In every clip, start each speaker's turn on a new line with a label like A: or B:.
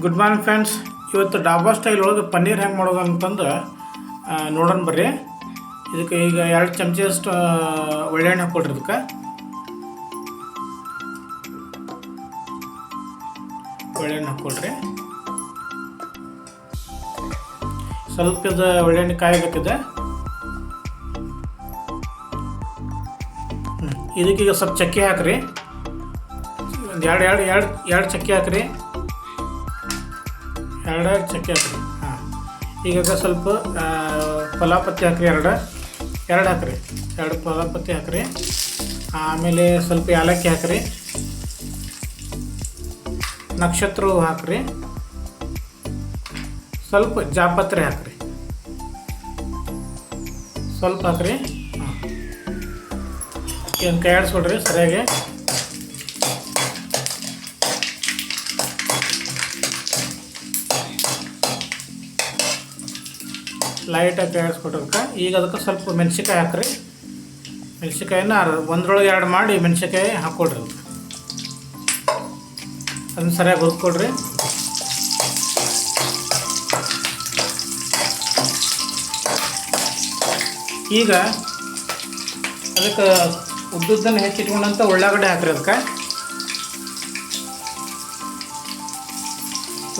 A: Good morning friends ಇವತ್ತು dhaba style ಒಳಗೆ ಪನ್ನೀರ್ ಹೆಂಗೆ ಮಾಡೋದು ಅಂತಂದು ಆ, ನೋಡೋಣ ಬರ್ರಿ. ಇದಕ್ಕೆ ಈಗ ಎರಡು ಚಮಚದಷ್ಟು ಒಳ್ಳೆಣ್ಣೆ ಹಾಕ್ಕೊಡ್ರಿ ಇದಕ್ಕೆ. ಒಳ್ಳೆಣ್ಣೆ ಹಾಕ್ಕೊಡ್ರಿ ಸ್ವಲ್ಪ ಇದು ಒಳ್ಳೆಣ್ಣೆ ಕಾಯಬೇಕಿದೆ. ಇದಕ್ಕೀಗ ಸ್ವಲ್ಪ ಚಕ್ಕೆ ಹಾಕ್ರಿ. ಒಂದು ಎರಡು ಎರಡು ಎರಡು ಎರಡು ಚಕ್ಕೆ ಹಾಕ್ರಿ. ಎರಡು ಚಕ್ಕೆ ಹಾಕ್ರಿ. ಹಾಂ. ಈಗ ಸ್ವಲ್ಪ ಪಲಾಪತ್ತಿ ಹಾಕ್ರಿ ಎರಡು. ಎರಡು ಹಾಕ್ರಿ. ಎರಡು ಪಲಾಪತ್ತಿ ಹಾಕ್ರಿ. ಆಮೇಲೆ ಸ್ವಲ್ಪ ಏಲಕ್ಕಿ ಹಾಕ್ರಿ. ನಕ್ಷತ್ರ ಹಾಕ್ರಿ. ಸ್ವಲ್ಪ ಜಾಪತ್ರೆ ಹಾಕ್ರಿ. ಸ್ವಲ್ಪ ಹಾಕ್ರಿ. ಹಾಂ. ಏನು ಕೈ ಆಡಿಸ್ಕೊಡ್ರಿ ಸರಿಯಾಗಿ. ಲೈಟಾಗಿ ಬೇಯಿಸ್ಕೊಟ್ಟದಕ್ಕೆ ಈಗ ಅದಕ್ಕೆ ಸ್ವಲ್ಪ ಮೆಣಸಿಕಾಯಿ ಹಾಕ್ರಿ. ಮೆಣಸಿಕಾಯಿನ ಒಂದ್ರೊಳಗೆ ಎರಡು ಮಾಡಿ ಮೆಣಸಿಕಾಯಿ ಹಾಕ್ಕೊಡ್ರಿ ಅದನ್ನ ಸರಿಯಾಗಿ ಹುರ್ಕೊಡ್ರಿ. ಈಗ ಅದಕ್ಕೆ ಉದ್ದುದ್ದನ್ನು ಹೆಚ್ಚಿಟ್ಕೊಂಡಂತ ಉಳ್ಳಾಗಡ್ಡೆ ಹಾಕ್ರಿ ಅದಕ್ಕೆ.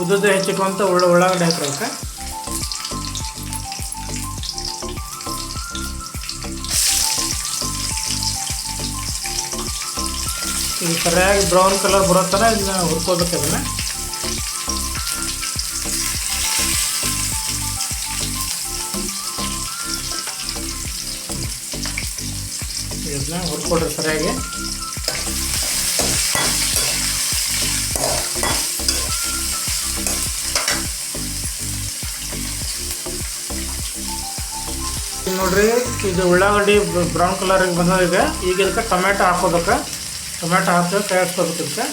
A: ಉದ್ದುದ್ದ ಹೆಚ್ಚಿಟ್ಕೊಂತ ಉಳ್ಳ ಉಳ್ಳಾಗಡ್ಡೆ ಹಾಕ್ರಿ ಅದಕ್ಕೆ. ಇದು ಸರಿಯಾಗಿ ಬ್ರೌನ್ ಕಲರ್ ಬರೋ ಥರ ಇದನ್ನ ಹುರ್ಕೋಬೇಕು ಅದನ್ನು. ಇದನ್ನ ಹುರ್ಕೊಡ್ರಿ ಸರಿಯಾಗಿ. ನೋಡ್ರಿ, ಇದು ಉಳ್ಳಾಗಡ್ಡಿ ಬ್ರೌನ್ ಕಲರ್ ಬಂದದ ಈಗ. ಈಗ ಇದಕ್ಕೆ ಟೊಮೆಟೊ ಹಾಕೋಬೇಕು. ಟೊಮೆಟೊ ಹಾಕಿ ಕೈಯಾಡ್ಸ್ಕೋಬೇಕು ಇದಕ್ಕೆ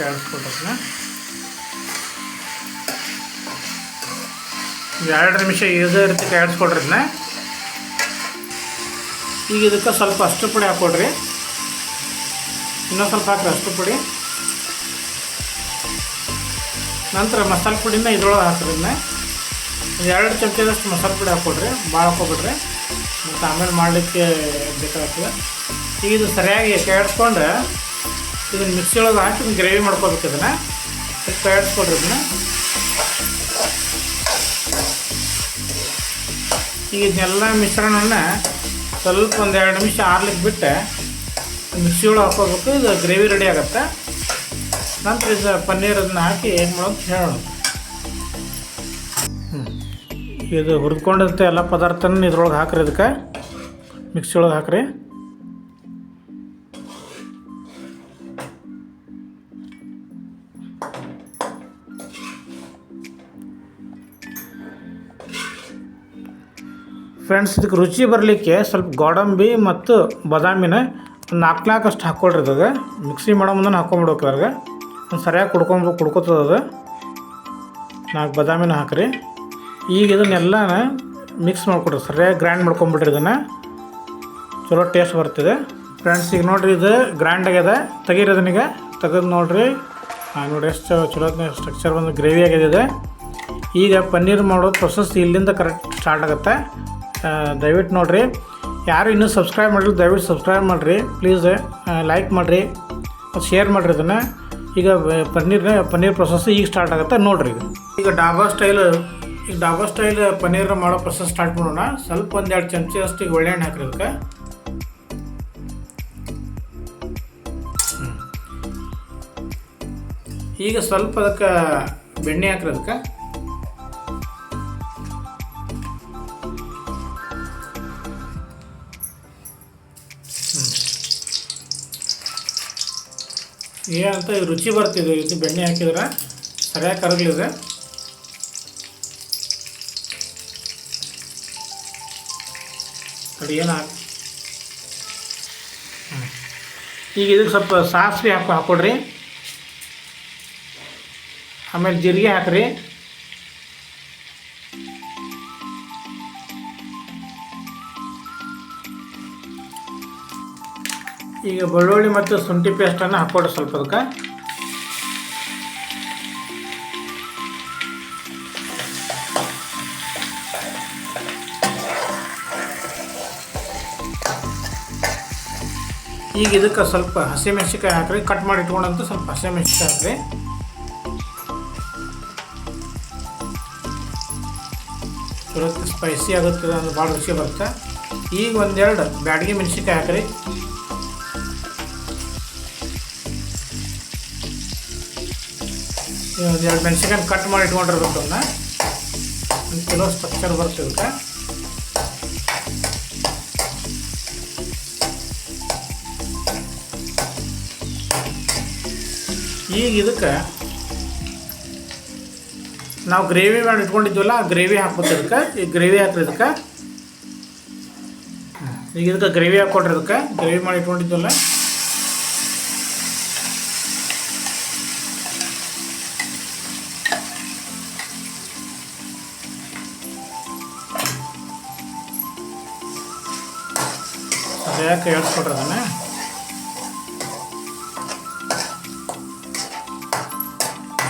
A: ಯಾಕೆ ಆಡಿಸ್ಕೊಟ್ಟದ್ನ ಎರಡು ನಿಮಿಷ ಇದೇ ರೀತಿ ಕಾಯಿಸ್ಕೊಡ್ರಿ ಇದನ್ನ ಈಗ ಇದಕ್ಕೆ ಸ್ವಲ್ಪ ಅಷ್ಟು ಪುಡಿ ಹಾಕ್ಕೊಡ್ರಿ. ಇನ್ನೊಂದು ಸ್ವಲ್ಪ ಹಾಕ್ರಿ ಅಷ್ಟು ಪುಡಿ. ನಂತರ ಮಸಾಲೆ ಪುಡಿನ ಇದ್ರೊಳಗೆ ಹಾಕ್ರಿ ಇದನ್ನ. ಎರಡು ಚಮಚದಷ್ಟು ಮಸಾಲೆ ಪುಡಿ ಹಾಕ್ಕೊಡ್ರಿ. ಭಾಳ ಹಾಕ್ಕೊಬಿಡ್ರಿ. ಮತ್ತು ಆಮೇಲೆ ಮಾಡಲಿಕ್ಕೆ ಬೇಕಾಗ್ತದೆ. ಈಗ ಇದು ಸರಿಯಾಗಿ ಕಾಯಿಸ್ಕೊಂಡು ಇದನ್ನ ಮಿಕ್ಸಿ ಒಳಗೆ ಹಾಕಿ ಗ್ರೇವಿ ಮಾಡ್ಕೋಬೇಕು ಇದನ್ನು. ಕಾಯಿಸ್ಕೊಡ್ರಿ ಇದನ್ನ. ಈಗ ಇದನ್ನೆಲ್ಲ ಮಿಶ್ರಣವನ್ನು ಸ್ವಲ್ಪ ಒಂದು ಎರಡು ನಿಮಿಷ ಆರ್ಲಿಕ್ಕೆ ಬಿಟ್ಟು ಮಿಕ್ಸಿ ಒಳಗೆ ಹಾಕೋಬೇಕು, ಇದು ಗ್ರೇವಿ ರೆಡಿ ಆಗುತ್ತೆ. ನಂತರ ಇದು ಪನ್ನೀರ್ ಅದನ್ನ ಹಾಕಿ ಏನು ಮಾಡೋದು ಹೇಳೋಣ. ಇದು ಹುರಿದ್ಕೊಂಡಿರುತ್ತೆ ಎಲ್ಲ ಪದಾರ್ಥನ ಇದ್ರೊಳಗೆ ಹಾಕ್ರಿ ಇದಕ್ಕೆ. ಮಿಕ್ಸಿ ಒಳಗೆ ಹಾಕ್ರಿ. ಫ್ರೆಂಡ್ಸ್ ಇದಕ್ಕೆ ರುಚಿ ಬರಲಿಕ್ಕೆ ಸ್ವಲ್ಪ ಗೋಡಂಬಿ ಮತ್ತು ಬಾದಾಮಿನ ನಾಲ್ಕು ನಾಲ್ಕು ಅಷ್ಟು ಹಾಕ್ಕೊಳ್ರಿ ಅದಾಗ ಮಿಕ್ಸಿ ಮಾಡೋ ಮುಂದೆ ಹಾಕ್ಕೊಂಬಿಡ್ಬೇಕು ಅದ್ರಾಗ ಒಂದು ಸರಿಯಾಗಿ ಕುಡ್ಕೊಂಬ ಕುಡ್ಕೋತದ ಅದು. ನಾಲ್ಕು ಬಾದಾಮಿನ ಹಾಕ್ರಿ. ಈಗ ಇದನ್ನೆಲ್ಲ ಮಿಕ್ಸ್ ಮಾಡಿಕೊಡ್ರಿ, ಸರಿಯಾಗಿ ಗ್ರ್ಯಾಂಡ್ ಮಾಡ್ಕೊಂಬಿಡ್ರಿ ಇದನ್ನು. ಚಲೋ ಟೇಸ್ಟ್ ಬರ್ತಿದೆ. ಫ್ರೆಂಡ್ಸ್ ಈಗ ನೋಡಿರಿ ಇದು ಗ್ರ್ಯಾಂಡ್ ಆಗ್ಯದ. ತೆಗೀರಿ ಅದನಿಗೆ ತೆಗೆದು ನೋಡಿರಿ. ನೋಡಿ ಎಷ್ಟು ಚಲೋ ಸ್ಟ್ರಕ್ಚರ್ ಬಂದು ಗ್ರೇವಿ ಆಗಿದೆ ಈಗ ಪನ್ನೀರ್ ಮಾಡೋ ಪ್ರೊಸೆಸ್ ಇಲ್ಲಿಂದ ಕರೆಕ್ಟ್ ಸ್ಟಾರ್ಟ್ ಆಗುತ್ತೆ. ದಯವಿಟ್ಟು ನೋಡಿರಿ. ಯಾರು ಇನ್ನೂ ಸಬ್ಸ್ಕ್ರೈಬ್ ಮಾಡಿರಿ ದಯವಿಟ್ಟು ಸಬ್ಸ್ಕ್ರೈಬ್ ಮಾಡಿರಿ. ಪ್ಲೀಸ್ ಲೈಕ್ ಮಾಡಿರಿ. ಶೇರ್ ಮಾಡಿರಿ ಅದನ್ನು ಈಗ ಪನ್ನೀರ್ನ ಪನ್ನೀರ್ ಪ್ರೊಸೆಸ್ ಈಗ ಸ್ಟಾರ್ಟ್ ಆಗುತ್ತೆ, ನೋಡಿರಿ ಈಗ. ಈಗ ಡಾಬಾ ಸ್ಟೈಲ್ ಈಗ ಡಾಬಾ ಸ್ಟೈಲ್ ಪನ್ನೀರ್ ಮಾಡೋ ಪ್ರೊಸೆಸ್ ಸ್ಟಾರ್ಟ್ ಮಾಡೋಣ. ಸ್ವಲ್ಪ ಒಂದೆರಡು ಚಮಚ ಅಷ್ಟು ಈಗ ಒಳ್ಳೆಣ್ಣೆ ಹಾಕ್ರಿ ಅದಕ್ಕೆ ಈಗ ಸ್ವಲ್ಪ ಅದಕ್ಕೆ ಬೆಣ್ಣೆ ಹಾಕ್ರಿ ಏನಂತ ಇದು ರುಚಿ ಬರ್ತಿದೆ, ಇದು ಬೆಣ್ಣೆ ಹಾಕಿದ್ರೆ. ಸರಿಯಾಗಿ ಕರಗಲಿದೆ. ಕಡೆ ಏನು ಹಾಕಿ ಈಗ ಇದಕ್ಕೆ ಸ್ವಲ್ಪ ಸಾಸಿವೆ ಹಾಕಿ ಹಾಕ್ಕೊಡ್ರಿ ಆಮೇಲೆ ಜೀರಿಗೆ ಹಾಕ್ರಿ. ಈಗ ಬೆಳ್ಳುಳ್ಳಿ ಮತ್ತು ಶುಂಠಿ ಪೇಸ್ಟನ್ನು ಹಾಕ್ಕೊಡ್ರಿ ಸ್ವಲ್ಪ ಅದಕ್ಕೆ. ಈಗ ಇದಕ್ಕೆ ಸ್ವಲ್ಪ ಹಸಿಮೆಣ್ಸಿಕಾಯಿ ಹಾಕ್ರಿ ಕಟ್ ಮಾಡಿ ಇಟ್ಕೊಂಡಂತ ಸ್ವಲ್ಪ ಹಸಿಮೆಣ್ಸಿಕಾಯಿ ಹಾಕ್ರಿ. ಚಲೋ ಸ್ಪೈಸಿ ಆಗುತ್ತೆ ಅಂದ್ರೆ ಭಾಳ ರುಚಿ ಬರುತ್ತೆ. ಈಗ ಒಂದೆರಡು ಬ್ಯಾಡಗಿ ಮೆಣಸಿಕಾಯಿ ಹಾಕ್ರಿ. ಒಂದೆರಡು ಮೆಣಸಿನ್ಕಾಯಿ ಕಟ್ ಮಾಡಿ ಇಟ್ಕೊಂಡಿರ್ಬೇಕು ಅದನ್ನ. ಒಂದು ಕಿಲೋ ಸ್ಟ್ರಕ್ಚರ್ ಇದಕ್ಕೆ. ಈಗ ಇದಕ್ಕೆ ನಾವು ಗ್ರೇವಿ ಮಾಡಿ ಇಟ್ಕೊಂಡಿದ್ವಲ್ಲ, ಆ ಗ್ರೇವಿ ಹಾಕ್ಬೋದು ಇದಕ್ಕೆ ಈಗ ಗ್ರೇವಿ ಹಾಕ್ರಿ ಇದಕ್ಕೆ. ಈಗ ಇದಕ್ಕೆ ಗ್ರೇವಿ ಹಾಕ್ಕೊಡ್ರಿ ಇದಕ್ಕೆ. ಗ್ರೇವಿ ಮಾಡಿ ಇಟ್ಕೊಂಡಿದ್ವಲ್ಲ. ಸರಿಯಾಗಿ ಹೇಳ್ಸ್ಕೊಡ್ರಿ ಅದನ್ನು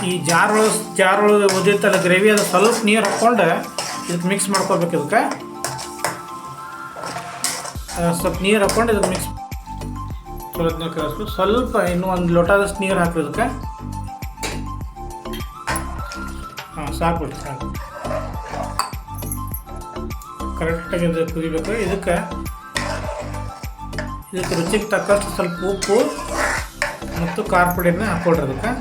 A: ಈ ಜಾರು ಜಾರು ಉದಿರ್ತಲ್ಲ ಗ್ರೇವಿ, ಅದು ಸ್ವಲ್ಪ ನೀರು ಹಾಕ್ಕೊಂಡು, ಇದಕ್ಕೆ ಮಿಕ್ಸ್ ಮಾಡ್ಕೋಬೇಕು ಇದಕ್ಕೆ. ಸ್ವಲ್ಪ ನೀರು ಹಾಕ್ಕೊಂಡು ಇದಕ್ಕೆ ಮಿಕ್ಸ್ ಚಲೋ ಕಲಿಸ್ಬೇಕು ಸ್ವಲ್ಪ ಇನ್ನೂ ಒಂದು ಲೋಟದಷ್ಟು ನೀರು ಹಾಕಿ ಇದಕ್ಕೆ. ಹಾಂ, ಸಾಕು ಸಾಕು. ಕರೆಕ್ಟಾಗಿ ಕುದಿಬೇಕು. ಇದಕ್ಕೆ ಇದಕ್ಕೆ ರುಚಿಗೆ ತಕ್ಕಷ್ಟು ಸ್ವಲ್ಪ ಉಪ್ಪು ಮತ್ತು ಖಾರ ಪುಡಿಯನ್ನು ಹಾಕೊಳ್ರಿ ಅದಕ್ಕೆ.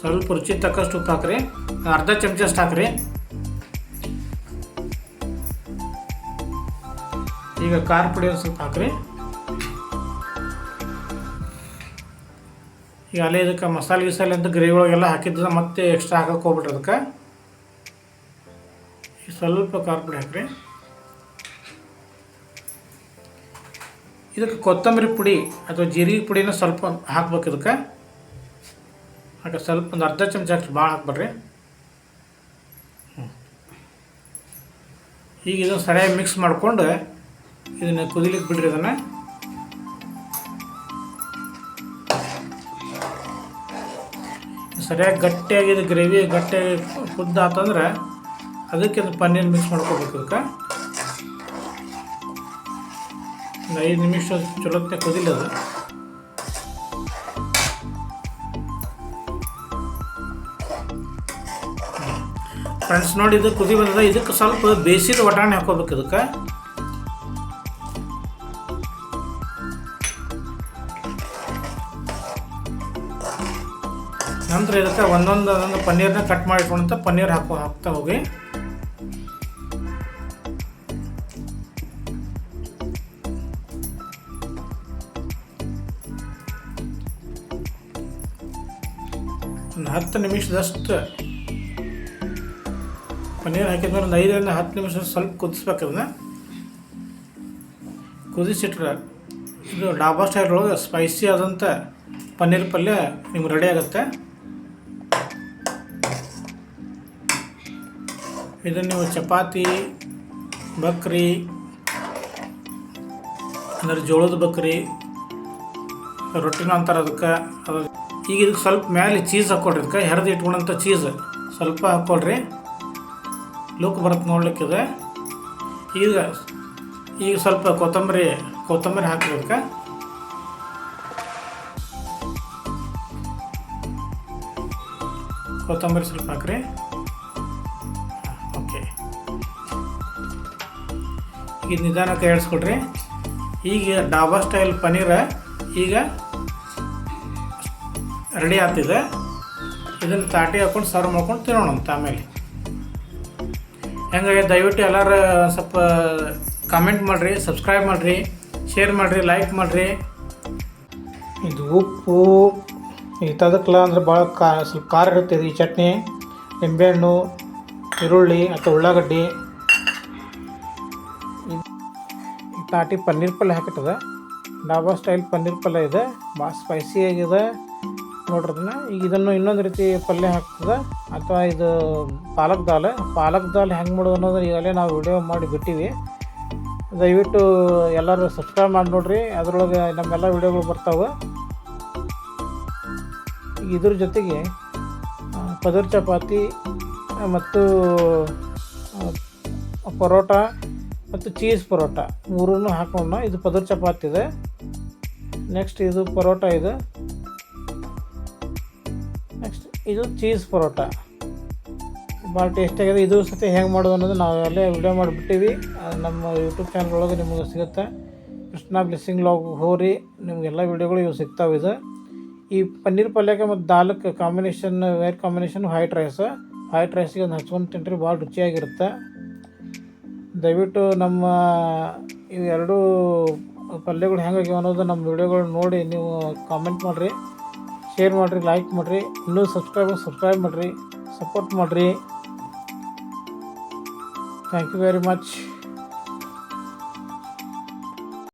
A: ಸ್ವಲ್ಪ ರುಚಿ ತಕ್ಕಷ್ಟು ಉಪ್ಪು ಹಾಕ್ರಿ. ಅರ್ಧ ಚಮಚ ಅಷ್ಟು ಹಾಕ್ರಿ. ಈಗ ಖಾರ ಪುಡಿ ಸ್ವಲ್ಪ ಹಾಕ್ರಿ. ಈಗ ಅಲ್ಲೇ ಇದಕ್ಕೆ ಮಸಾಲೆ ಗಿಸಾಲೆ ಅಂತ ಗ್ರೇವಿ ಒಳಗೆಲ್ಲ ಹಾಕಿದ್ದು ಮತ್ತೆ ಎಕ್ಸ್ಟ್ರಾ ಹಾಕಕ್ಕೆ ಹೋಗ್ಬಿಟ್ರಿ ಅದಕ್ಕೆ. ಸ್ವಲ್ಪ ಖಾರ ಪುಡಿ ಹಾಕ್ರಿ. ಇದಕ್ಕೆ ಕೊತ್ತಂಬರಿ ಪುಡಿ ಅಥವಾ ಜೀರಿಗೆ ಪುಡಿನ ಸ್ವಲ್ಪ ಹಾಕ್ಬೇಕು ಇದಕ್ಕೆ. ಹಾಗೆ ಸ್ವಲ್ಪ ಒಂದು ಅರ್ಧ ಚಮಚ ಹಾಕಿ ಭಾಳ ಹಾಕ್ಬೇಡ್ರಿ. ಈಗ ಇದನ್ನು ಸರಿಯಾಗಿ ಮಿಕ್ಸ್ ಮಾಡಿಕೊಂಡು ಇದನ್ನು ಕುದಿಲಿಕ್ಕೆ ಬಿಡ್ರಿ ಇದನ್ನು. ಸರಿಯಾಗಿ ಗಟ್ಟಿಯಾಗಿ ಗ್ರೇವಿ ಗಟ್ಟಿಯಾಗಿ ಕುದ್ದು ಆತಂದ್ರೆ ಅದಕ್ಕೆ ಅದು ಪನ್ನೀರ್ ಮಿಕ್ಸ್ ಮಾಡ್ಕೋಬೇಕು ಅದಕ್ಕೆ. ಒಂದು ಐದು ನಿಮಿಷ ಚಲೋತ್ತೆ ಕುದಿಲ್ಲ ಅದು. ಫ್ರೆಂಡ್ಸ್ ನೋಡಿ ಇದು ಕುದಿ ಬಂದದ. ಇದಕ್ಕೆ ಸ್ವಲ್ಪ ಬೇಯಿಸಿದ ವಟಾಣಿ ಹಾಕೋಬೇಕು ಇದಕ್ಕೆ. ನಂತರ ಇದಕ್ಕೆ ಒಂದೊಂದು ಒಂದೊಂದು ಪನ್ನೀರ್ನ ಕಟ್ ಮಾಡಿಟ್ಕೊಂಡಂತ ಪನ್ನೀರ್ ಹಾಕೋ ಹಾಕ್ತಾ ಹೋಗಿ. ಹತ್ತು ನಿಮಿಷದಷ್ಟು ಪನ್ನೀರ್ ಹಾಕಿದ್ಮೇಲೆ ಒಂದು ಐದರಿಂದ ಹತ್ತು ನಿಮಿಷ ಸ್ವಲ್ಪ ಕುದಿಸ್ಬೇಕು ಅದನ್ನ. ಕುದಿಸಿಟ್ರೆ ಇದು ಡಾಬಾ ಸ್ಟೈಲ್ ಒಳಗೆ ಸ್ಪೈಸಿ ಆದಂಥ ಪನ್ನೀರ್ ಪಲ್ಯ ನಿಮ್ಗೆ ರೆಡಿ ಆಗುತ್ತೆ. ಇದನ್ನು ನೀವು ಚಪಾತಿ, ಬಕ್ರಿ, ಅಂದರೆ ಜೋಳದ ಬಕ್ರಿ ರೊಟ್ಟಿನ ಅಂತಾರೆ ಅದಕ್ಕೆ ಅದು ಈಗ ಇದಕ್ಕೆ ಸ್ವಲ್ಪ ಮೇಲೆ ಚೀಸ್ ಹಾಕ್ಕೊಡ್ರಿ ಇದಕ್ಕೆ ಹೆರ್ದು ಇಟ್ಕೊಂಡಂಥ ಚೀಸ್. ಸ್ವಲ್ಪ ಹಾಕ್ಕೊಳ್ರಿ. ಲುಕ್ ಬರುತ್ತೆ ನೋಡ್ಲಿಕ್ಕಿದೆ ಈಗ ಈಗ ಸ್ವಲ್ಪ ಕೊತ್ತಂಬರಿ ಕೊತ್ತಂಬರಿ ಹಾಕ್ರಿ ಕೊತ್ತಂಬರಿ ಸ್ವಲ್ಪ ಹಾಕ್ರಿ. ಓಕೆ. ಈಗ ನಿಧಾನಕ್ಕೆ ಹೇಳ್ಸ್ಕೊಡ್ರಿ ಈಗ ಡಾಬಾ ಸ್ಟೈಲ್ ಪನ್ನೀರ ಈಗ ರೆಡಿ ಆಗ್ತಿದೆ. ಇದನ್ನು ತಾಟಿ ಹಾಕೊಂಡು ಸರ್ವ್ ಮಾಡ್ಕೊಂಡು ತಿನ್ನೋಣ ಅಂತ ಆಮೇಲೆ. ಹೆಂಗಾಗಿ ದಯವಿಟ್ಟು ಎಲ್ಲರೂ ಸ್ವಲ್ಪ ಕಮೆಂಟ್ ಮಾಡಿರಿ ಸಬ್ಸ್ಕ್ರೈಬ್ ಮಾಡಿರಿ ಶೇರ್ ಮಾಡಿರಿ ಲೈಕ್ ಮಾಡಿರಿ. ಇದು ಉಪ್ಪು ಇಂಥದಕ್ಕೆಲ್ಲ ಅಂದ್ರೆ ಭಾಳ ಕಾ ಸ್ವಲ್ಪ ಖಾರ ಇರುತ್ತೆ ಈ ಚಟ್ನಿ. ನಿಂಬೆಹಣ್ಣು, ಈರುಳ್ಳಿ ಅಥವಾ ಉಳ್ಳಾಗಡ್ಡಿ. ತಾಟಿ ಪನ್ನೀರ್ ಪಲ್ಯ ಹಾಕಿಟ್ಟದ ಡಾಬಾ ಸ್ಟೈಲ್ ಪನ್ನೀರ್ ಪಲ್ಯ ಇದೆ. ಭಾಳ ಸ್ಪೈಸಿ ಆಗಿದೆ. ನೋಡ್ರಿ ಅದನ್ನ ಈಗ ಇದನ್ನು ಇನ್ನೊಂದು ರೀತಿ ಪಲ್ಯ ಹಾಕ್ತದೆ. ಅಥವಾ ಇದು ಪಾಲಕ್ ದಾಲ್. ಪಾಲಕ್ ದಾಲ್ ಹೆಂಗೆ ಮಾಡೋದು ಅನ್ನೋದು ಈಗಲೇ ನಾವು ವಿಡಿಯೋ ಮಾಡಿ ಬಿಟ್ಟಿವಿ. ದಯವಿಟ್ಟು ಎಲ್ಲರೂ ಸಬ್ಸ್ಕ್ರೈಬ್ ಮಾಡಿ ನೋಡ್ರಿ. ಅದರೊಳಗೆ ನಮ್ಮೆಲ್ಲ ವಿಡಿಯೋಗಳು ಬರ್ತಾವೆ. ಇದ್ರ ಜೊತೆಗೆ ಪದರ್ ಚಪಾತಿ, ಮತ್ತು ಪರೋಟ, ಮತ್ತು ಚೀಸ್ ಪರೋಟ ಮೂರನ್ನು ಹಾಕೋಣ. ಇದು ಪದರ್ ಚಪಾತಿ ಇದೆ. ನೆಕ್ಸ್ಟ್ ಇದು ಪರೋಟ ಇದೆ. ಇದು ಚೀಸ್ ಪರೋಟ. ಭಾಳ ಟೇಸ್ಟಿಯಾಗಿದೆ ಇದು ಸತಿ ಹೆಂಗೆ ಮಾಡೋದು ಅನ್ನೋದು ನಾವು ಅಲ್ಲೇ ವಿಡಿಯೋ ಮಾಡಿಬಿಟ್ಟಿವಿ. ನಮ್ಮ ಯೂಟ್ಯೂಬ್ ಚಾನಲ್ ಒಳಗೆ ನಿಮಗೆ ಸಿಗುತ್ತೆ. ಕೃಷ್ಣ ಬ್ಲೆಸ್ಸಿಂಗ್ ಲಾಗ್ ಹೋರಿ. ನಿಮಗೆಲ್ಲ ವಿಡಿಯೋಗಳು ಇವು ಸಿಗ್ತಾವೆ ಇದು. ಈ ಪನ್ನೀರ್ ಪಲ್ಯಕ್ಕೆ ಮತ್ತು ದಾಲಕ್ಕೆ combination where combination white rice white ರೈಸಿಗೆ ಒಂದು ಹಚ್ಕೊಂಡು ತಿಂಟ್ರಿ ಭಾಳ ರುಚಿಯಾಗಿರುತ್ತೆ. ದಯವಿಟ್ಟು ನಮ್ಮ ಇವೆರಡೂ ಪಲ್ಯಗಳು ಹೆಂಗಾಗಿವೆ ಅನ್ನೋದು ನಮ್ಮ ವಿಡಿಯೋಗಳು ನೋಡಿ ನೀವು ಕಾಮೆಂಟ್ ಮಾಡಿರಿ. ಶೇರ್ ಮಾಡಿರಿ ಲೈಕ್ ಮಾಡಿರಿ ಇನ್ನೂ ಸಬ್ಸ್ಕ್ರೈಬ್ ಸಬ್ಸ್ಕ್ರೈಬ್ ಮಾಡಿರಿ ಸಪೋರ್ಟ್ ಮಾಡಿರಿ. Thank you very much